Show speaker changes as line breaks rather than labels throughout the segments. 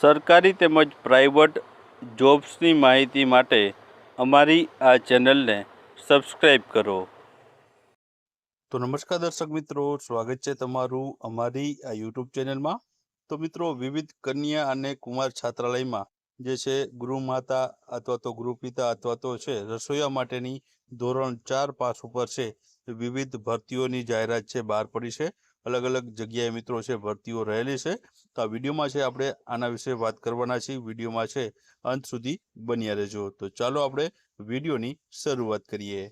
સરકારી તેમજ પ્રાઇવેટ જોબ્સની માહિતી માટે અમારી આ ચેનલને સબસ્ક્રાઈબ કરો. તો નમસ્કાર દર્શક મિત્રો, સ્વાગત છે તમારું અમારી આ યુટ્યુબ ચેનલમાં. તો મિત્રો, વિવિધ કન્યા અને કુમાર છાત્રાલયમાં જે છે ગૃહમાતા અથવા તો ગૃહપિતા અથવા તો છે, રસોઈયા માટેની ધોરણ ચાર પાસ ઉપર છે, વિવિધ ભરતીઓની જાહેરાત છે, બહાર પડી છે. અલગ અલગ જગ્યાએ મિત્રો છે, ભરતીઓ રહેલી છે. તો આ વિડીયોમાં છે, આપણે આના વિશે વાત કરવાના છીએ. વિડીયોમાં છે, અંત સુધી બન્યા રહેજો. તો ચાલો આપણે વિડીયોની શરૂઆત કરીએ.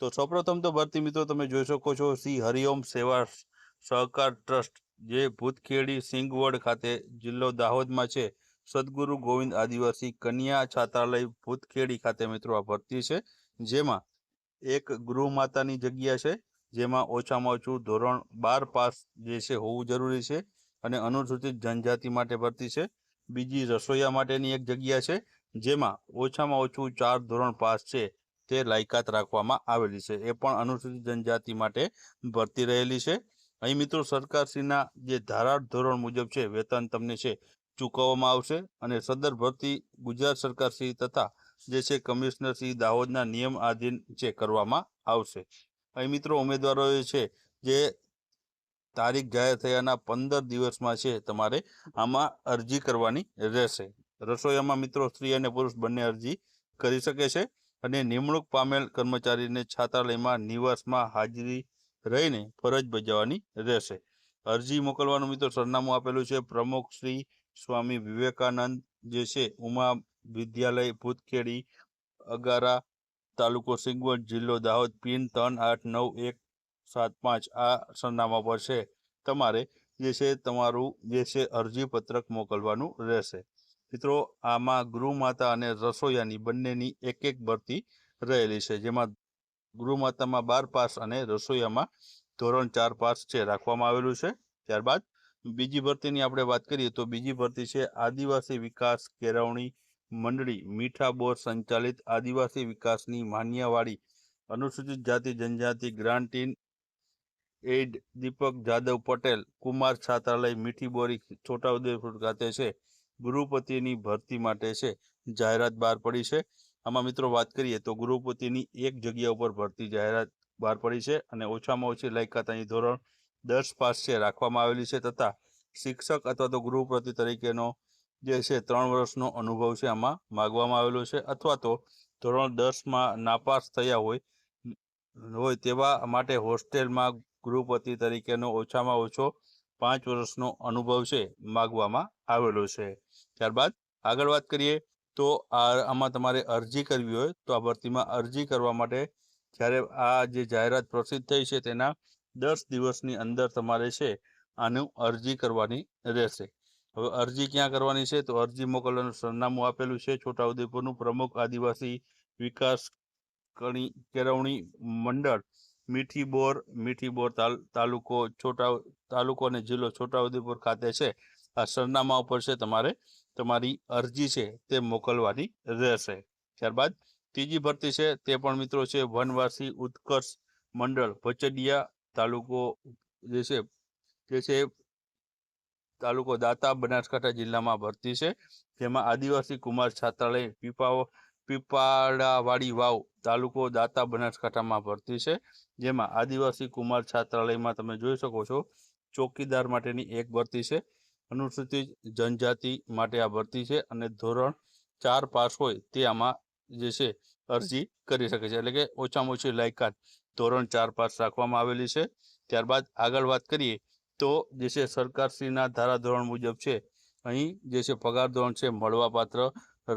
તો સૌપ્રથમ તો ભરતી મિત્રો તમે જોઈ શકો છો, શ્રી હરિઓમ સેવા સહકાર ટ્રસ્ટ, જે ભૂતખેડી સિંગવડ ખાતે જિલ્લો દાહોદમાં છે. સદગુરુ ગોવિંદ આદિવાસી કન્યા છાત્રાલય ભૂતખેડી ખાતે મિત્રો આ ભરતી છે, જેમાં એક ગૃહ માતાની જગ્યા છે જેમાં ઓછામાં ઓછું ધોરણ બાર પાસ જે છે હોવું જરૂરી છે અને અનુસૂચિત જનજાતિ માટે ભરતી છે. બીજી રસોઈયા માટેની એક જગ્યા છે જેમાં ઓછામાં ઓછું ચાર ધોરણ પાસ છે તે લાયકાત રાખવામાં આવેલી છે. એ પણ અનુસૂચિત જનજાતિ માટે ભરતી રહેલી છે. અહીં મિત્રો સરકારશ્રીના જે ધારાળ ધોરણ મુજબ છે વેતન તમને છે ચૂકવવામાં આવશે અને સદર ભરતી ગુજરાત સરકારશ્રી તથા જે છે કમિશનરશ્રી દાહોદના નિયમ આધીન છે કરવામાં આવશે. અહીં મિત્રો ઉમેદવારો છે જે તારીખ જાહેર થયાના પંદર દિવસમાં છે, તમારે આમાં અરજી કરવાની રહેશે. રસોઈયામાં મિત્રો સ્ત્રી અને પુરુષ બંને અરજી કરી શકે છે અને નિમણૂક પામેલ કર્મચારીને છાત્રાલયમાં નિવાસમાં હાજરી રહીને ફરજ બજાવવાની રહેશે. અરજી મોકલવાનું મિત્રો સરનામું આપેલું છે, પ્રમુખ શ્રી સ્વામી વિવેકાનંદ જે છે, ઉમા વિદ્યાલય, ભૂતખેડી, અગારા તાલુકો સિંગવડ જિલ્લો દાહોદ પિન ત્રણ આઠ નવ એક સાત પાંચ આ સરનામા પર છે. તમારે જે છે તમારું જે છે અરજી પત્રક મોકલવાનું રહેશે. મિત્રો, આમાં ગૃહમાતા અને રસોઈયાની બંનેની એક એક ભરતી રહેલી છે. જેમાં ગૃહમાતામાં બાર પાસ અને રસોઈયામાં ધોરણ ચાર પાસ છે રાખવામાં આવેલું છે. ત્યારબાદ બીજી ભરતીની આપણે વાત કરીએ તો બીજી ભરતી છે આદિવાસી વિકાસ કેળવણી મંડળી મીઠા બોર સંચાલિત આદિવાસી વિકાસની માન્યવાળી અનુસૂચિત જાતિ જનજાતિ grant in aid Deepak Jadav Patel Kumar છાત્રાલય મીઠી બોરી છોટાઉદેપુર ખાતે છે. ગૃહપતિની ભરતી માટે છે. જાહેરાત બહાર પડી છે. આમાં મિત્રો વાત કરીએ તો ગૃહપતિની એક જગ્યા ઉપર ભરતી જાહેરાત બહાર પડી છે અને ઓછામાં ઓછી લાયકાત અહીં ધોરણ દસ પાસ છે રાખવામાં આવેલી છે તથા શિક્ષક અથવા તો ગૃહપતિ તરીકેનો જે છે, ત્રણ વર્ષનો અનુભવ છે આમાં માગવામાં આવેલો છે અથવા તો ધોરણ દસમાં નાપાસ થયા હોય હોય તેવા માટે હોસ્ટેલમાં ગૃહપતિ તરીકેનો ઓછામાં ઓછો પાંચ વર્ષનો અનુભવ છે માગવામાં આવેલો છે. ત્યારબાદ આગળ વાત કરીએ તો આ, આમાં તમારે અરજી કરવી હોય તો આ ભરતીમાં અરજી કરવા માટે જ્યારે આ જે જાહેરાત પ્રસિદ્ધ થઈ છે તેના દસ દિવસની અંદર તમારે છે આનું અરજી કરવાની રહેશે. હવે અરજી ક્યાં કરવાની છે? તો અરજી મોકલવાનું સરનામું આપેલું છે છોટાઉદેપુરનું પ્રમુખ આદિવાસી વિકાસ કણી કેળવણી મંડળ મીઠી બોર મીઠી બોર તાલ, તાલુકો છોટા તાલુકો અને જિલ્લો છોટાઉદેપુર ખાતે છે. આ સરનામા ઉપર છે તમારે તમારી અરજી છે તે મોકલવાની રહેશે. ત્યારબાદ ત્રીજી ભરતી છે તે પણ મિત્રો છે વનવાસી ઉત્કર્ષ મંડળ, ભચડિયા તાલુકો જે છે જે છે તાલુકો દાતા બનાસકાંઠા જિલ્લામાં ભરતી છે. જેમાં આદિવાસી કુમાર છાત્રાલય, પીપાઓ પીપાડાવાડી વાવ તાલુકો દાતા બનાસકાંઠામાં ભરતી છે. જેમાં આદિવાસી કુમાર છાત્રાલયમાં તમે જોઈ શકો છો, ચોકીદાર માટેની એક ભરતી છે. અનુસૂચિત જનજાતિ માટે આ ભરતી છે અને ધોરણ ચાર પાસ હોય તે આમાં જે છે અરજી કરી શકે છે. એટલે કે ઓછામાં ઓછી લાયકાત ધોરણ ચાર પાસ રાખવામાં આવેલી છે. ત્યારબાદ આગળ વાત કરીએ તો જે છે સરકારશ્રીના ધારાધોરણ મુજબ છે, અહીં જે છે પગાર ધોરણ છે મળવાપાત્ર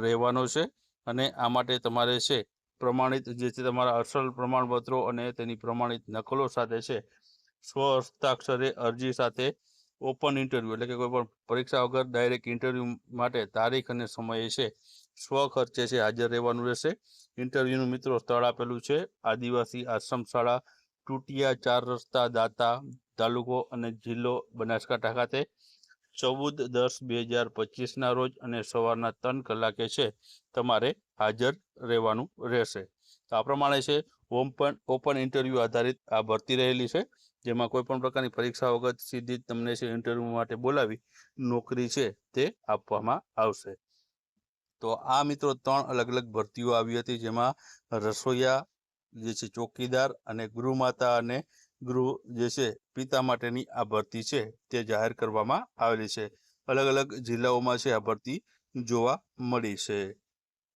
રહેવાનો છે અને આ માટે તમારે છે પ્રમાણિત જે છે તમારા અસલ પ્રમાણપત્રો અને તેની પ્રમાણિત નકલો સાથે છે સ્વ હસ્તાક્ષરે અરજી સાથે ઓપન ઇન્ટરવ્યૂ એટલે કે કોઈ પણ પરીક્ષા વગર ડાયરેક્ટ ઇન્ટરવ્યૂ માટે તારીખ અને સમયે છે સ્વ ખર્ચે છે હાજર રહેવાનું રહેશે. ઇન્ટરવ્યૂનું મિત્રો સ્થળ આપેલું છે આદિવાસી આશ્રમ શાળા, ટુટિયા ચાર રસ્તા દાતા તાલુકો અને જિલ્લો બનાસકાંઠા ખાતે ચૌદ દસ બે હજાર પચીસના રોજ અને સવારના ત્રણ કલાકે છે તમારે હાજર રહેવાનું રહેશે. તો આ પ્રમાણે છે ઓપન ઓપન ઇન્ટરવ્યૂ આધારિત આ ભરતી રહેલી છે, જેમાં કોઈ પણ પ્રકારની પરીક્ષા વગર સીધી તમને છે ઇન્ટરવ્યૂ માટે બોલાવી નોકરી છે તે આપવામાં આવશે. તો આ મિત્રો ત્રણ અલગ અલગ ભરતીઓ આવી હતી, જેમાં રસોઈયા જે છે ચોકીદાર અને ગૃહમાતા અને ગૃહ જે છે, પિતા માટેની આ ભરતી છે તે જાહેર કરવામાં આવેલી છે. અલગ અલગ જિલ્લાઓમાં છે આ ભરતી જોવા મળી છે.